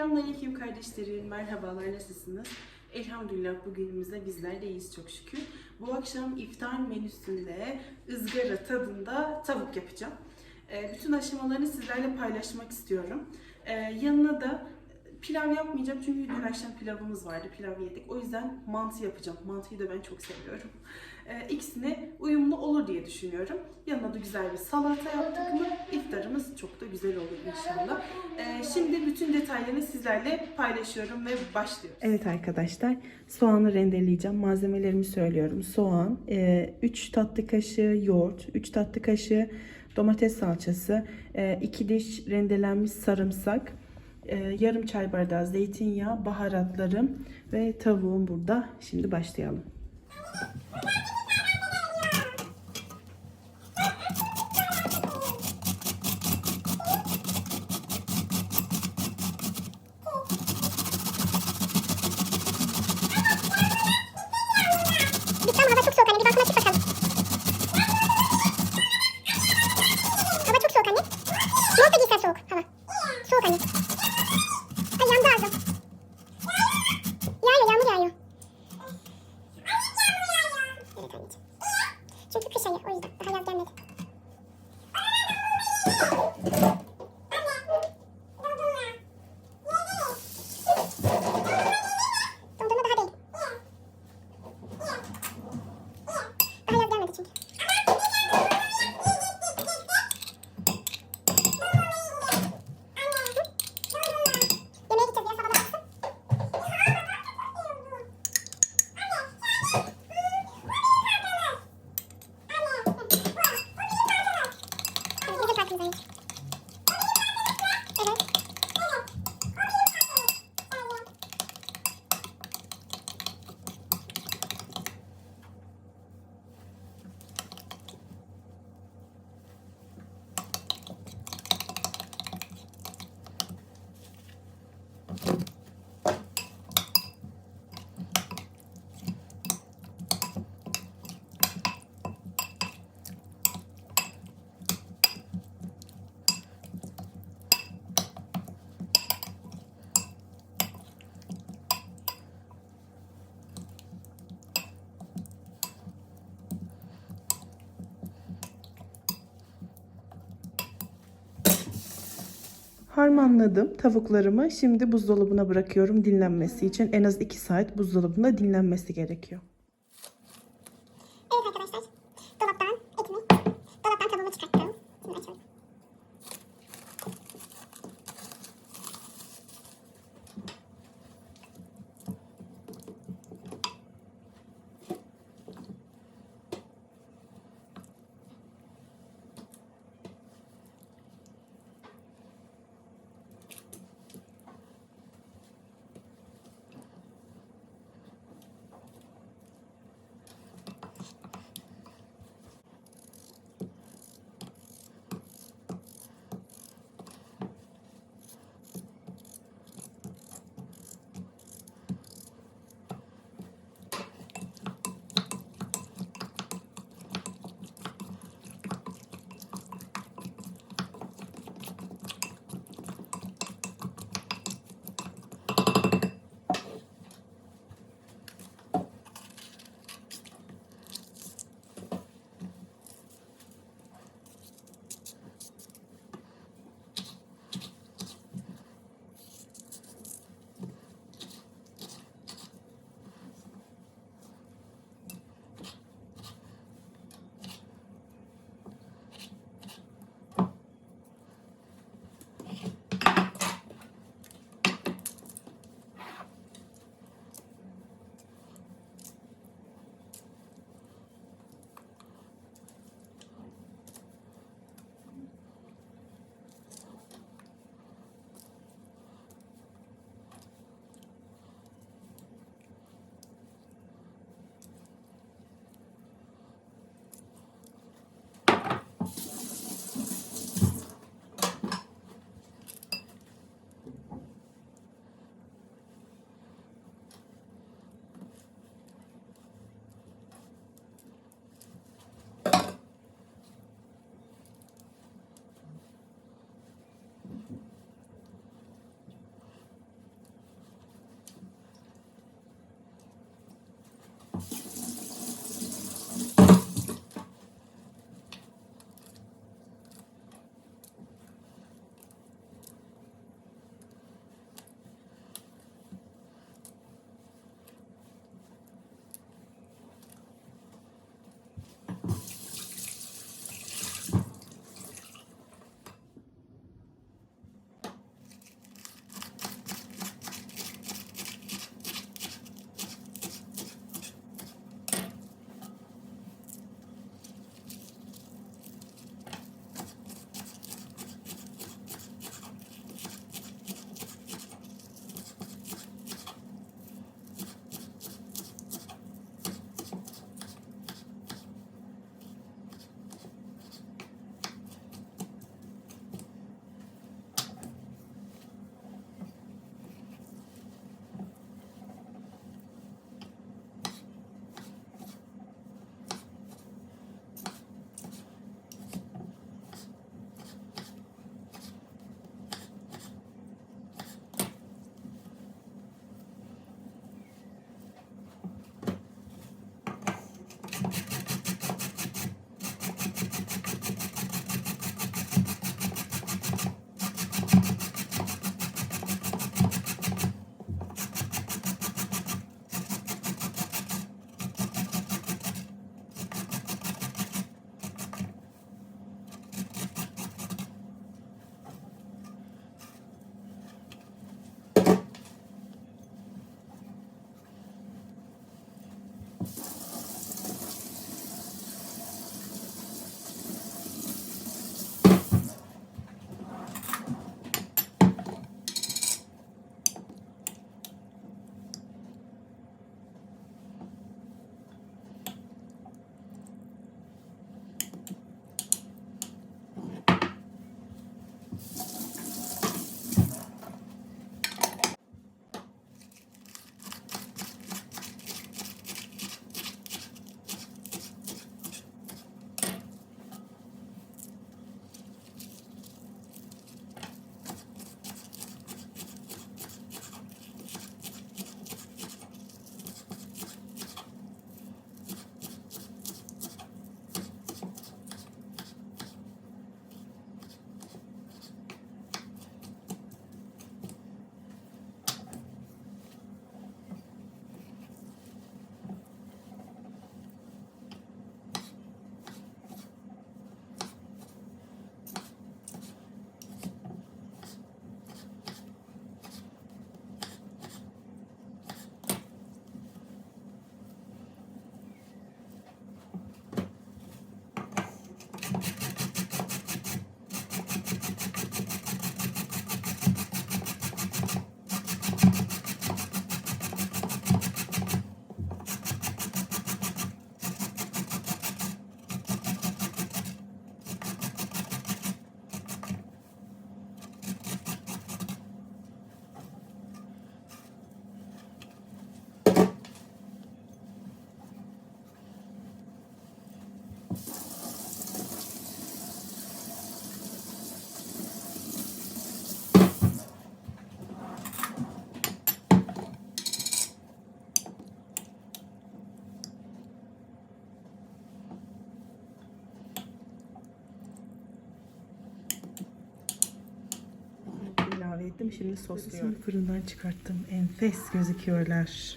Selamünaleyküm kardeşlerim. Merhabalar, nasılsınız? Elhamdülillah bugünümüzde bizler de iyiyiz çok şükür. Bu akşam iftar menüsünde ızgara tadında tavuk yapacağım. Ee, bütün aşamalarını sizlerle paylaşmak istiyorum. Ee, yanına da pilav yapmayacağım çünkü dün akşam pilavımız vardı. Pilav yedik. O yüzden mantı yapacağım. Mantıyı da ben çok seviyorum. Ee, ikisine uyumlu olur diye düşünüyorum. Yanına da güzel bir salata yaptık mı iftarımız çok da güzel olur inşallah. Ee, şimdi bütün detaylarını sizlerle paylaşıyorum ve başlıyoruz. Evet arkadaşlar soğanı rendeleyeceğim. Malzemelerimi söylüyorum. Soğan, 3 tatlı kaşığı yoğurt, 3 tatlı kaşığı domates salçası, 2 diş rendelenmiş sarımsak, e, yarım çay bardağı zeytinyağı, baharatlarım ve tavuğum burada. Şimdi başlayalım. Harmanladım tavuklarımı. Şimdi buzdolabına bırakıyorum dinlenmesi için. En az 2 saat buzdolabında dinlenmesi gerekiyor. Şimdi sosluyorum. Fırından çıkarttım. Enfes gözüküyorlar.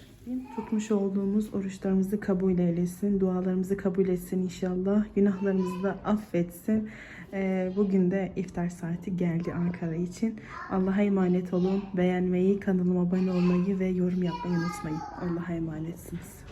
Tutmuş olduğumuz oruçlarımızı kabul eylesin. Dualarımızı kabul etsin inşallah. Günahlarımızı da affetsin. Ee, bugün de iftar saati geldi Ankara için. Allah'a emanet olun. Beğenmeyi, kanalıma abone olmayı ve yorum yapmayı unutmayın. Allah'a emanetsiniz.